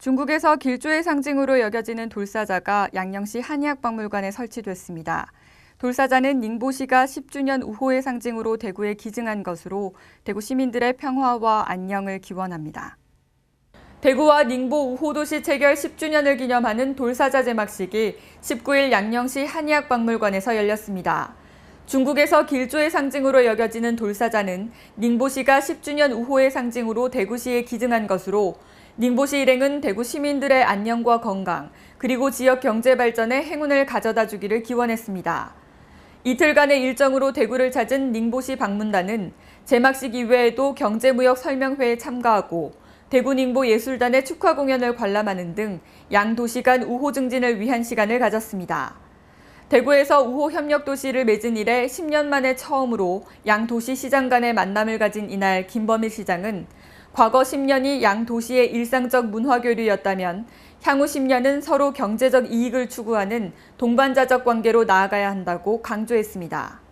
중국에서 길조의 상징으로 여겨지는 돌사자가 양령시 한의학박물관에 설치됐습니다. 돌사자는 닝보시가 10주년 우호의 상징으로 대구에 기증한 것으로 대구 시민들의 평화와 안녕을 기원합니다. 대구와 닝보 우호도시 체결 10주년을 기념하는 돌사자 제막식이 19일 양령시 한의학박물관에서 열렸습니다. 중국에서 길조의 상징으로 여겨지는 돌사자는 닝보시가 10주년 우호의 상징으로 대구시에 기증한 것으로 닝보시 일행은 대구 시민들의 안녕과 건강, 그리고 지역 경제 발전에 행운을 가져다 주기를 기원했습니다. 이틀간의 일정으로 대구를 찾은 닝보시 방문단은 제막식 이외에도 경제무역 설명회에 참가하고 대구 닝보 예술단의 축하 공연을 관람하는 등 양 도시 간 우호 증진을 위한 시간을 가졌습니다. 대구에서 우호 협력 도시를 맺은 이래 10년 만에 처음으로 양 도시 시장 간의 만남을 가진 이날 김범일 시장은 과거 10년이 양 도시의 일상적 문화 교류였다면 향후 10년은 서로 경제적 이익을 추구하는 동반자적 관계로 나아가야 한다고 강조했습니다.